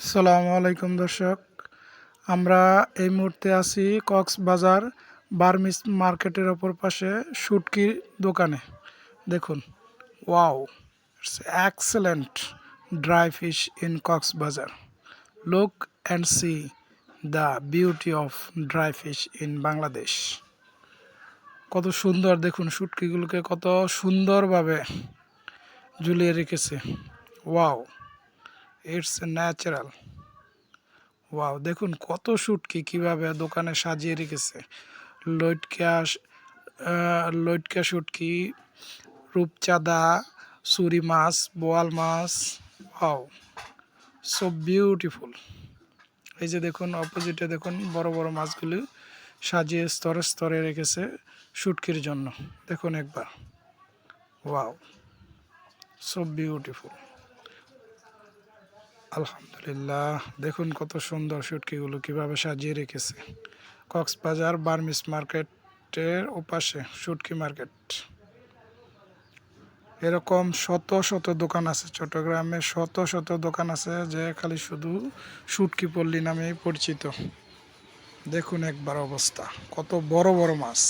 আসসালামু আলাইকুম দর্শক। আমরা এই মুহূর্তে আছি কক্সবাজার বার্মিস মার্কেটের অপর পাশে শুটকির দোকানে। দেখুন, wow excellent dry fish in Cox's Bazar. Look and see the beauty of dry fish in Bangladesh. কত সুন্দর, দেখুন, শুটকিগুলোকে কত সুন্দরভাবে ঝুলিয়ে রেখেছে। ওয়াও ইটস ন্যাচারাল ওয়াও দেখুন কত শুটকি কীভাবে দোকানে সাজিয়ে রেখেছে। লইটকা লইটকা শুটকি, রূপচাঁদা, সুরি মাছ, বোয়াল মাছ। ওয়াও সো বিউটিফুল এই যে দেখুন অপোজিটে দেখুন, বড় বড় মাছগুলি সাজিয়ে স্তরে স্তরে রেখেছে শুটকির জন্য। দেখুন একবার। ওয়াও সো বিউটিফুল আলহামদুলিল্লাহ, দেখুন কত সুন্দর শুটকিগুলো কীভাবে সাজিয়ে রেখেছে। কক্সবাজার বার্মিস মার্কেটের ওপাশে শুটকি মার্কেট। এরকম শত শত দোকান আছে, চট্টগ্রামে শত শত দোকান আছে যে খালি শুধু শুটকি পল্লী নামেই পরিচিত। দেখুন একবার অবস্থা, কত বড় বড় মাছ।